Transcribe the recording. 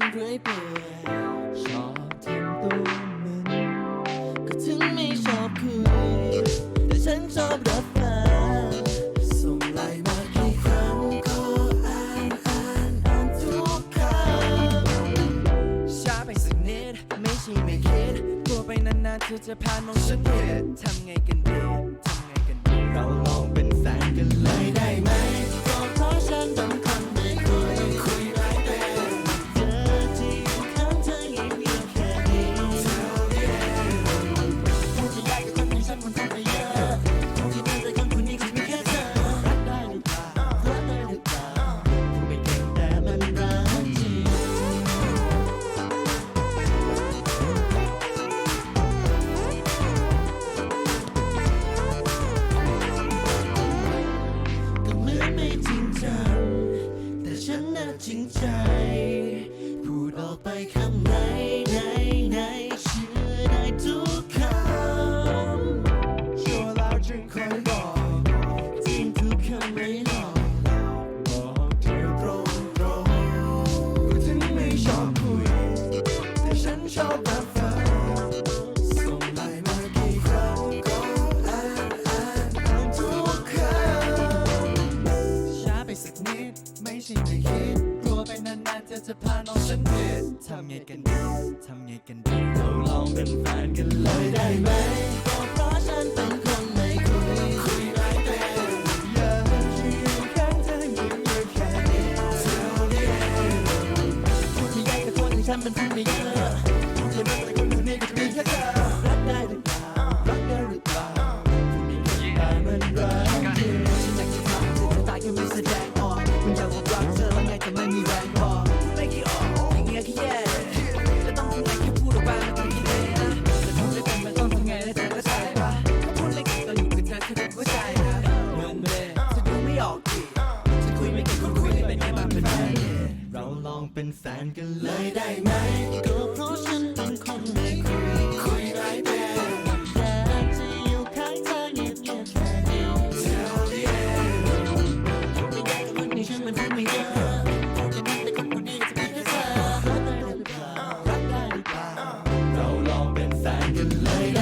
นเรื่อยเปชอบทำตัวมึนก็ถึงไม่ชอบคุยแต่ฉันชอบรับฟังส่งไลน์มากี่ครั้งก็อ่านอ่านอ่านทุกคำช้าไปสักนิดไม่ใช่ไม่คิดตัวไปนานๆเธอจะผ่านมองฉันเปลี่ยนทำ yeah. ไงกันดีทำไงกันดีเราลองเป็นแฟนกันเลยได้ไหมก็เพราะฉันเป็นคนไม่คุยคุยไม่เอยยู่ข้างเธออยู่อนแค่นี้เนี้คนที่ใหแต่คนที่ฉันเป็นผู้ไม่ใหญ่ เป็นแฟนกันเลยได้ไหมก็เพราะฉันเป็นคนไม่คุยคุยไรเป็นอยากจะอยู่ข้างเธอเงียบๆแค่เดียวเท่าเดียวไม่ได้กับคนที่ฉันมันพูดไม่เยอะรักได้หรือเปล่ารักได้หรือเปล่าเราลองเป็นแฟนกันเลย